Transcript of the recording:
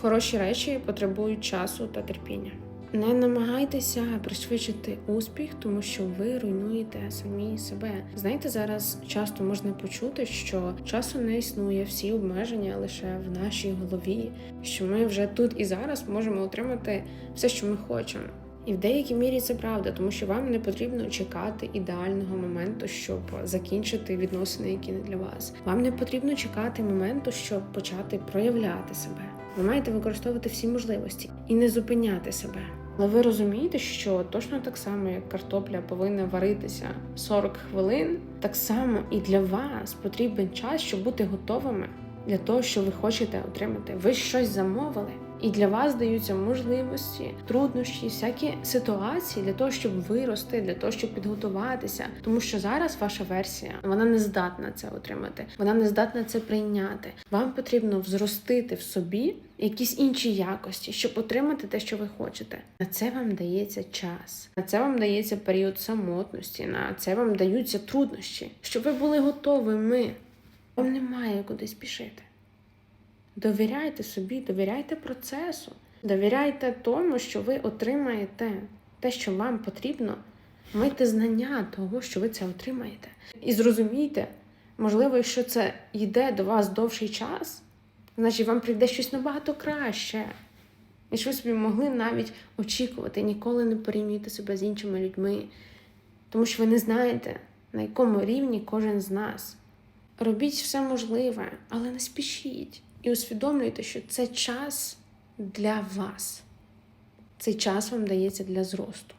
Хороші речі потребують часу та терпіння. Не намагайтеся пришвидшити успіх, тому що ви руйнуєте самі себе. Знаєте, зараз часто можна почути, що часу не існує, всі обмеження лише в нашій голові, що ми вже тут і зараз можемо отримати все, що ми хочемо. І в деякій мірі це правда, тому що вам не потрібно чекати ідеального моменту, щоб закінчити відносини, які не для вас. Вам не потрібно чекати моменту, щоб почати проявляти себе. Ви маєте використовувати всі можливості і не зупиняти себе. Але ви розумієте, що точно так само, як картопля повинна варитися 40 хвилин, так само і для вас потрібен час, щоб бути готовими для того, що ви хочете отримати. Ви щось замовили, і для вас даються можливості, труднощі, всякі ситуації для того, щоб вирости, для того, щоб підготуватися. Тому що зараз ваша версія вона не здатна це отримати, вона не здатна це прийняти. Вам потрібно взростити в собі якісь інші якості, щоб отримати те, що ви хочете. На це вам дається час, на це вам дається період самотності, на це вам даються труднощі, щоб ви були готовими. Вам немає куди спішити. Довіряйте собі, довіряйте процесу, довіряйте тому, що ви отримаєте те, що вам потрібно, майте знання того, що ви це отримаєте. І зрозумійте, можливо, якщо це йде до вас довший час, значить вам прийде щось набагато краще, ніж ви собі могли навіть очікувати. Ніколи не порівнюйте себе з іншими людьми, тому що ви не знаєте, на якому рівні кожен з нас. Робіть все можливе, але не спішіть. І усвідомлюйте, що це час для вас. Цей час вам дається для зросту.